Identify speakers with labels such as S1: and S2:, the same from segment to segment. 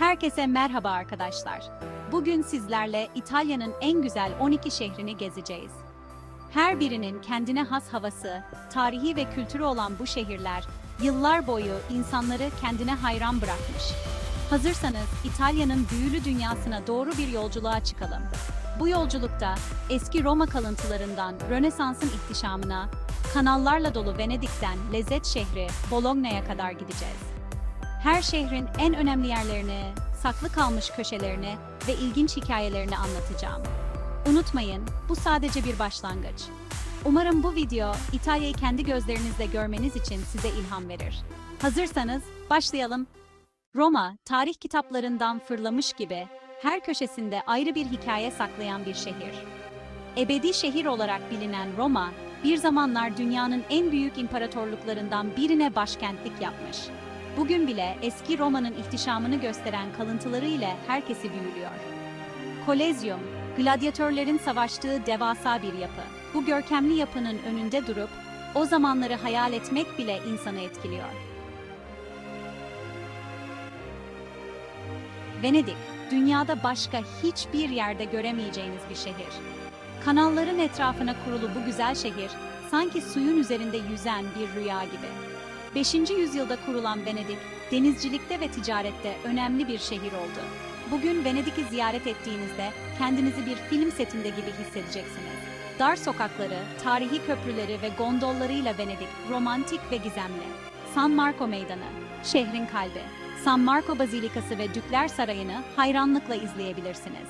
S1: Herkese merhaba arkadaşlar. Bugün sizlerle İtalya'nın en güzel 12 şehrini gezeceğiz. Her birinin kendine has havası, tarihi ve kültürü olan bu şehirler, yıllar boyu insanları kendine hayran bırakmış. Hazırsanız İtalya'nın büyülü dünyasına doğru bir yolculuğa çıkalım. Bu yolculukta eski Roma kalıntılarından Rönesans'ın ihtişamına, kanallarla dolu Venedik'ten lezzet şehri Bologna'ya kadar gideceğiz. Her şehrin en önemli yerlerini, saklı kalmış köşelerini ve ilginç hikayelerini anlatacağım. Unutmayın, bu sadece bir başlangıç. Umarım bu video İtalya'yı kendi gözlerinizle görmeniz için size ilham verir. Hazırsanız başlayalım. Roma, tarih kitaplarından fırlamış gibi her köşesinde ayrı bir hikaye saklayan bir şehir. Ebedi şehir olarak bilinen Roma, bir zamanlar dünyanın en büyük imparatorluklarından birine başkentlik yapmış. Bugün bile eski Roma'nın ihtişamını gösteren kalıntıları ile herkesi büyülüyor. Kolezyum, gladyatörlerin savaştığı devasa bir yapı. Bu görkemli yapının önünde durup o zamanları hayal etmek bile insanı etkiliyor. Venedik, dünyada başka hiçbir yerde göremeyeceğiniz bir şehir. Kanalların etrafına kurulu bu güzel şehir, sanki suyun üzerinde yüzen bir rüya gibi. 5. yüzyılda kurulan Venedik, denizcilikte ve ticarette önemli bir şehir oldu. Bugün Venedik'i ziyaret ettiğinizde kendinizi bir film setinde gibi hissedeceksiniz. Dar sokakları, tarihi köprüleri ve gondollarıyla Venedik romantik ve gizemli. San Marco Meydanı, şehrin kalbi. San Marco Bazilikası ve Dükler Sarayı'nı hayranlıkla izleyebilirsiniz.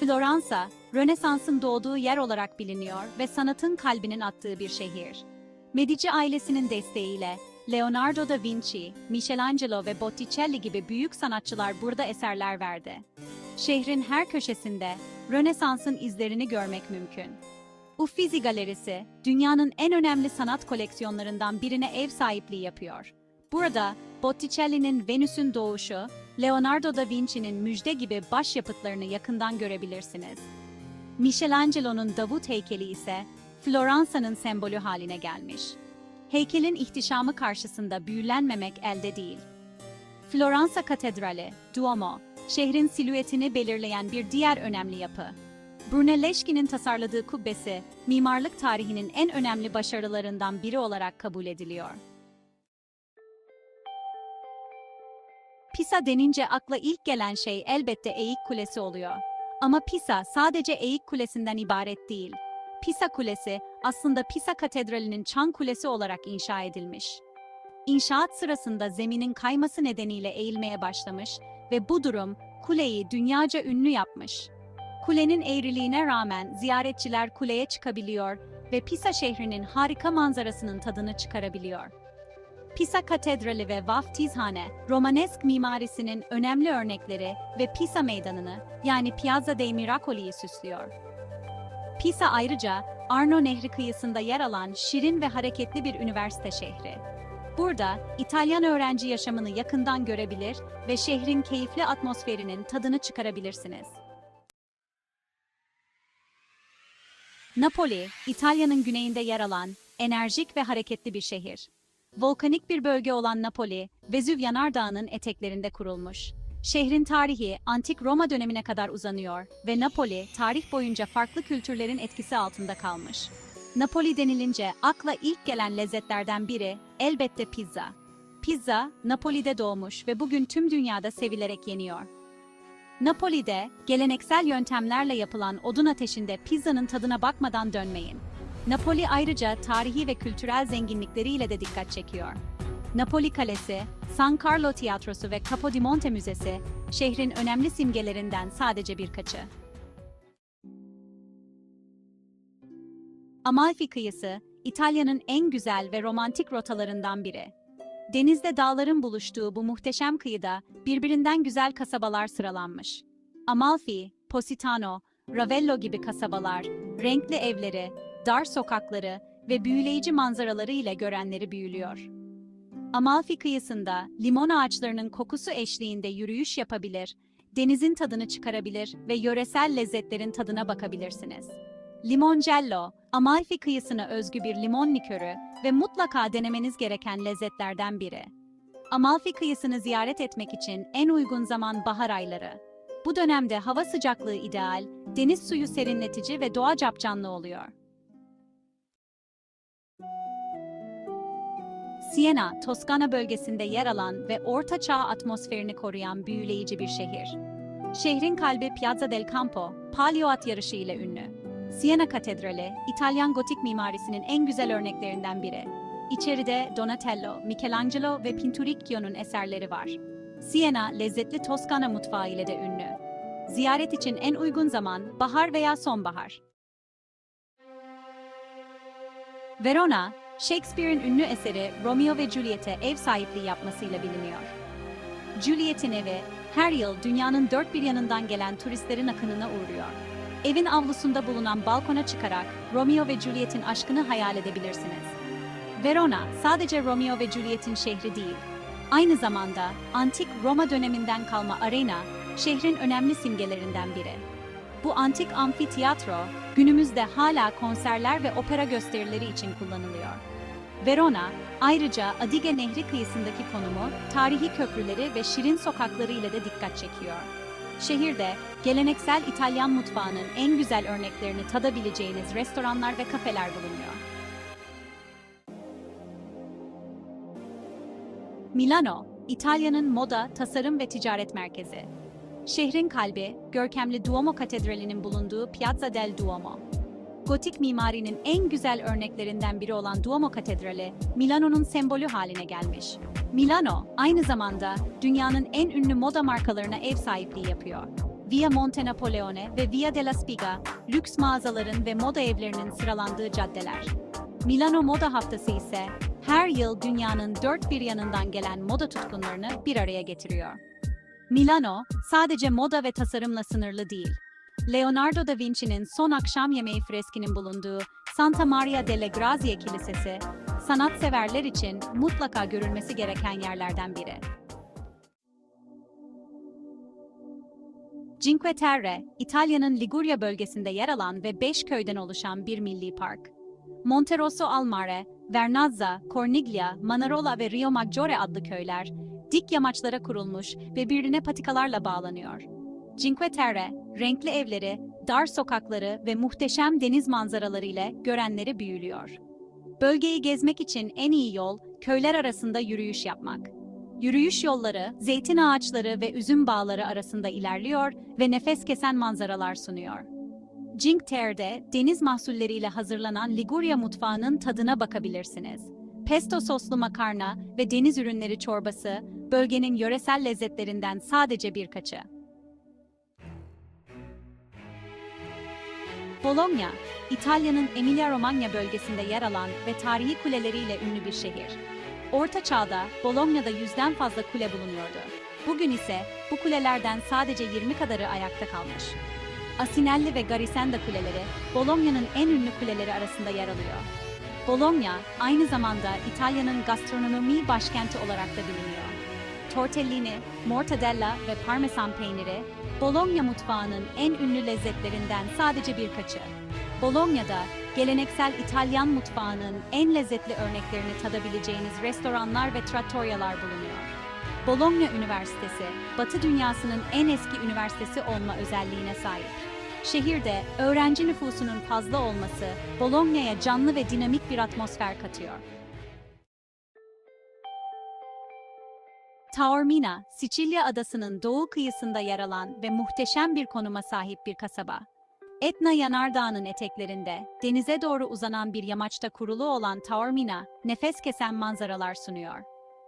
S1: Floransa, Rönesans'ın doğduğu yer olarak biliniyor ve sanatın kalbinin attığı bir şehir. Medici ailesinin desteğiyle Leonardo da Vinci, Michelangelo ve Botticelli gibi büyük sanatçılar burada eserler verdi. Şehrin her köşesinde Rönesans'ın izlerini görmek mümkün. Uffizi Galerisi, dünyanın en önemli sanat koleksiyonlarından birine ev sahipliği yapıyor. Burada Botticelli'nin Venüs'ün doğuşu, Leonardo da Vinci'nin müjde gibi başyapıtlarını yakından görebilirsiniz. Michelangelo'nun Davut heykeli ise Floransa'nın sembolü haline gelmiş. Heykelin ihtişamı karşısında büyülenmemek elde değil. Floransa Katedrali, Duomo, şehrin silüetini belirleyen bir diğer önemli yapı. Brunelleschi'nin tasarladığı kubbesi, mimarlık tarihinin en önemli başarılarından biri olarak kabul ediliyor. Pisa denince akla ilk gelen şey elbette Eğik Kulesi oluyor. Ama Pisa sadece Eğik Kulesi'nden ibaret değil. Pisa Kulesi aslında Pisa Katedrali'nin çan kulesi olarak inşa edilmiş. İnşaat sırasında zeminin kayması nedeniyle eğilmeye başlamış ve bu durum kuleyi dünyaca ünlü yapmış. Kulenin eğriliğine rağmen ziyaretçiler kuleye çıkabiliyor ve Pisa şehrinin harika manzarasının tadını çıkarabiliyor. Pisa Katedrali ve Vaftizhane, Romanesk mimarisinin önemli örnekleri ve Pisa Meydanı'nı, yani Piazza dei Miracoli'yi süslüyor. Pisa ayrıca Arno Nehri kıyısında yer alan şirin ve hareketli bir üniversite şehri. Burada İtalyan öğrenci yaşamını yakından görebilir ve şehrin keyifli atmosferinin tadını çıkarabilirsiniz. Napoli, İtalya'nın güneyinde yer alan enerjik ve hareketli bir şehir. Volkanik bir bölge olan Napoli, Vezüv Yanardağı'nın eteklerinde kurulmuş. Şehrin tarihi antik Roma dönemine kadar uzanıyor ve Napoli tarih boyunca farklı kültürlerin etkisi altında kalmış. Napoli denilince akla ilk gelen lezzetlerden biri elbette pizza. Pizza, Napoli'de doğmuş ve bugün tüm dünyada sevilerek yeniyor. Napoli'de geleneksel yöntemlerle yapılan odun ateşinde pizzanın tadına bakmadan dönmeyin. Napoli ayrıca tarihi ve kültürel zenginlikleriyle de dikkat çekiyor. Napoli Kalesi, San Carlo Tiyatrosu ve Capodimonte Müzesi, şehrin önemli simgelerinden sadece birkaçı. Amalfi kıyısı, İtalya'nın en güzel ve romantik rotalarından biri. Denizde dağların buluştuğu bu muhteşem kıyıda birbirinden güzel kasabalar sıralanmış. Amalfi, Positano, Ravello gibi kasabalar, renkli evleri, dar sokakları ve büyüleyici manzaraları ile görenleri büyülüyor. Amalfi kıyısında limon ağaçlarının kokusu eşliğinde yürüyüş yapabilir, denizin tadını çıkarabilir ve yöresel lezzetlerin tadına bakabilirsiniz. Limoncello, Amalfi kıyısına özgü bir limon likörü ve mutlaka denemeniz gereken lezzetlerden biri. Amalfi kıyısını ziyaret etmek için en uygun zaman bahar ayları. Bu dönemde hava sıcaklığı ideal, deniz suyu serinletici ve doğa capcanlı oluyor. Siena, Toskana bölgesinde yer alan ve Orta Çağ atmosferini koruyan büyüleyici bir şehir. Şehrin kalbi Piazza del Campo, palio at yarışı ile ünlü. Siena Katedrali, İtalyan gotik mimarisinin en güzel örneklerinden biri. İçeride Donatello, Michelangelo ve Pinturicchio'nun eserleri var. Siena, lezzetli Toskana mutfağı ile de ünlü. Ziyaret için en uygun zaman bahar veya sonbahar. Verona, Shakespeare'in ünlü eseri Romeo ve Juliet'e ev sahipliği yapmasıyla biliniyor. Juliet'in evi her yıl dünyanın dört bir yanından gelen turistlerin akınına uğruyor. Evin avlusunda bulunan balkona çıkarak Romeo ve Juliet'in aşkını hayal edebilirsiniz. Verona sadece Romeo ve Juliet'in şehri değil, aynı zamanda antik Roma döneminden kalma arena, şehrin önemli simgelerinden biri. Bu antik amfiteyatro günümüzde hala konserler ve opera gösterileri için kullanılıyor. Verona, ayrıca Adige Nehri kıyısındaki konumu, tarihi köprüleri ve şirin sokakları ile de dikkat çekiyor. Şehirde, geleneksel İtalyan mutfağının en güzel örneklerini tadabileceğiniz restoranlar ve kafeler bulunuyor. Milano, İtalya'nın moda, tasarım ve ticaret merkezi. Şehrin kalbi, görkemli Duomo Katedrali'nin bulunduğu Piazza del Duomo. Gotik mimarinin en güzel örneklerinden biri olan Duomo Katedrali, Milano'nun sembolü haline gelmiş. Milano, aynı zamanda dünyanın en ünlü moda markalarına ev sahipliği yapıyor. Via Monte Napoleone ve Via della Spiga, lüks mağazaların ve moda evlerinin sıralandığı caddeler. Milano Moda Haftası ise her yıl dünyanın dört bir yanından gelen moda tutkunlarını bir araya getiriyor. Milano, sadece moda ve tasarımla sınırlı değil. Leonardo da Vinci'nin Son Akşam Yemeği freskinin bulunduğu Santa Maria delle Grazie Kilisesi, sanatseverler için mutlaka görülmesi gereken yerlerden biri. Cinque Terre, İtalya'nın Liguria bölgesinde yer alan ve beş köyden oluşan bir milli park. Monterosso al Mare, Vernazza, Corniglia, Manarola ve Rio Maggiore adlı köyler, dik yamaçlara kurulmuş ve birbirine patikalarla bağlanıyor. Cinque Terre, renkli evleri, dar sokakları ve muhteşem deniz manzaraları ile görenleri büyülüyor. Bölgeyi gezmek için en iyi yol, köyler arasında yürüyüş yapmak. Yürüyüş yolları, zeytin ağaçları ve üzüm bağları arasında ilerliyor ve nefes kesen manzaralar sunuyor. Cinque Terre'de deniz mahsulleriyle hazırlanan Liguria mutfağının tadına bakabilirsiniz. Pesto soslu makarna ve deniz ürünleri çorbası, bölgenin yöresel lezzetlerinden sadece birkaçı. Bologna, İtalya'nın Emilia-Romagna bölgesinde yer alan ve tarihi kuleleriyle ünlü bir şehir. Orta Çağ'da Bologna'da yüzden fazla kule bulunuyordu. Bugün ise bu kulelerden sadece 20 kadarı ayakta kalmış. Asinelli ve Garisenda kuleleri, Bologna'nın en ünlü kuleleri arasında yer alıyor. Bologna, aynı zamanda İtalya'nın gastronomi başkenti olarak da biliniyor. Tortellini, mortadella ve parmesan peyniri, Bologna mutfağının en ünlü lezzetlerinden sadece birkaçı. Bologna'da geleneksel İtalyan mutfağının en lezzetli örneklerini tadabileceğiniz restoranlar ve trattorialar bulunuyor. Bologna Üniversitesi, Batı dünyasının en eski üniversitesi olma özelliğine sahip. Şehirde öğrenci nüfusunun fazla olması Bologna'ya canlı ve dinamik bir atmosfer katıyor. Taormina, Sicilya adasının doğu kıyısında yer alan ve muhteşem bir konuma sahip bir kasaba. Etna Yanardağı'nın eteklerinde, denize doğru uzanan bir yamaçta kurulu olan Taormina, nefes kesen manzaralar sunuyor.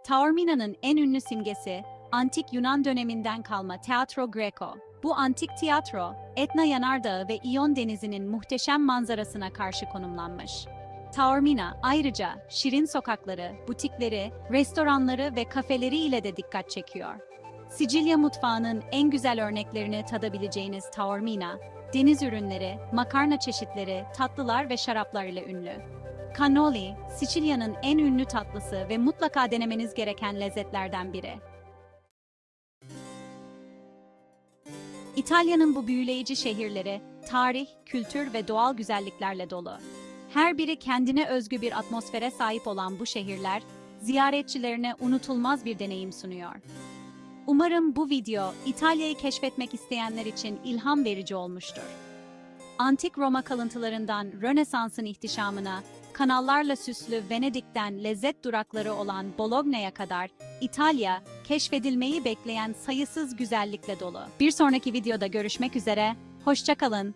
S1: Taormina'nın en ünlü simgesi, antik Yunan döneminden kalma Teatro Greco. Bu antik tiyatro, Etna Yanardağı ve İyon Denizi'nin muhteşem manzarasına karşı konumlanmış. Taormina ayrıca şirin sokakları, butikleri, restoranları ve kafeleri ile de dikkat çekiyor. Sicilya mutfağının en güzel örneklerini tadabileceğiniz Taormina, deniz ürünleri, makarna çeşitleri, tatlılar ve şaraplar ile ünlü. Cannoli, Sicilya'nın en ünlü tatlısı ve mutlaka denemeniz gereken lezzetlerden biri. İtalya'nın bu büyüleyici şehirleri, tarih, kültür ve doğal güzelliklerle dolu. Her biri kendine özgü bir atmosfere sahip olan bu şehirler, ziyaretçilerine unutulmaz bir deneyim sunuyor. Umarım bu video İtalya'yı keşfetmek isteyenler için ilham verici olmuştur. Antik Roma kalıntılarından Rönesans'ın ihtişamına, kanallarla süslü Venedik'ten lezzet durakları olan Bologna'ya kadar İtalya, keşfedilmeyi bekleyen sayısız güzellikle dolu. Bir sonraki videoda görüşmek üzere, hoşçakalın.